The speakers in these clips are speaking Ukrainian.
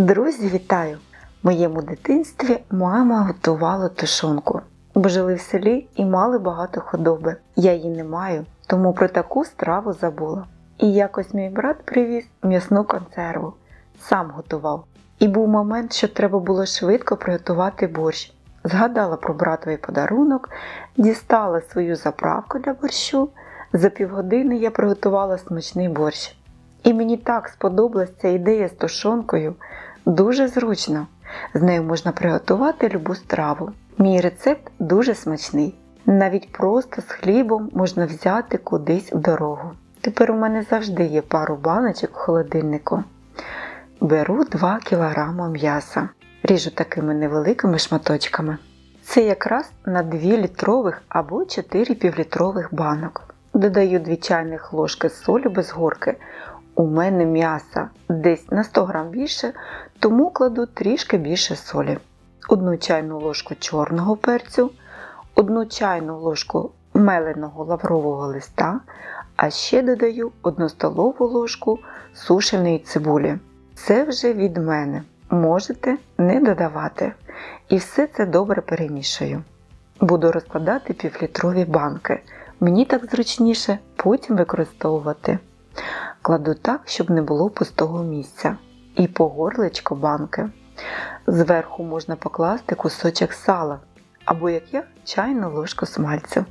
Друзі, вітаю! В моєму дитинстві мама готувала тушонку. Бо жили в селі і мали багато худоби. Я її не маю, тому про таку страву забула. І якось мій брат привіз м'ясну консерву, сам готував. І був момент, що треба було швидко приготувати борщ. Згадала про братовий подарунок, дістала свою заправку для борщу. За півгодини я приготувала смачний борщ. І мені так сподобалась ця ідея з тушонкою. Дуже зручно. З нею можна приготувати любу страву. Мій рецепт дуже смачний. Навіть просто з хлібом можна взяти кудись у дорогу. Тепер у мене завжди є пару баночок в холодильнику. Беру 2 кг м'яса. Ріжу такими невеликими шматочками. Це якраз на 2 літрових або 4 півлітрових банок. Додаю 2 чайних ложки солі без горки. У мене м'яса десь на 100 г більше, тому кладу трішки більше солі. Одну чайну ложку чорного перцю, одну чайну ложку меленого лаврового листа, а ще додаю 1 столову ложку сушеної цибулі. Це вже від мене. Можете не додавати. І все це добре перемішую. Буду розкладати півлітрові банки. Мені так зручніше потім використовувати. Кладу так, щоб не було пустого місця. І по горлечко банки. Зверху можна покласти кусочок сала, або, як я, чайну ложку смальцю.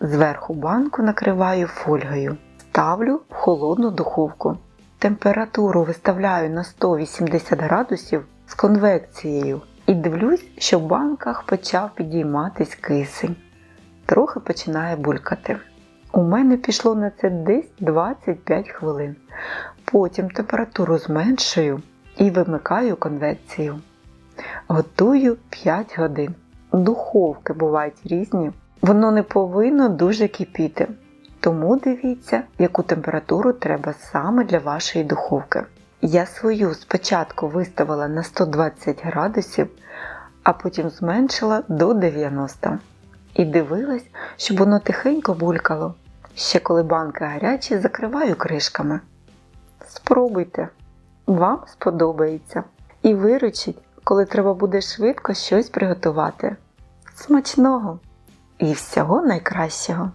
Зверху банку накриваю фольгою. Ставлю в холодну духовку. Температуру виставляю на 180 градусів з конвекцією і дивлюсь, що в банках почав підійматись кисень. Трохи починає булькати. У мене пішло на це десь 25 хвилин. Потім температуру зменшую і вимикаю конвекцію. Готую 5 годин. Духовки бувають різні. Воно не повинно дуже кипіти. Тому дивіться, яку температуру треба саме для вашої духовки. Я свою спочатку виставила на 120 градусів, а потім зменшила до 90 і дивилась, щоб воно тихенько булькало. Ще коли банки гарячі, закриваю кришками. Спробуйте, вам сподобається. І виручить, коли треба буде швидко щось приготувати. Смачного і всього найкращого!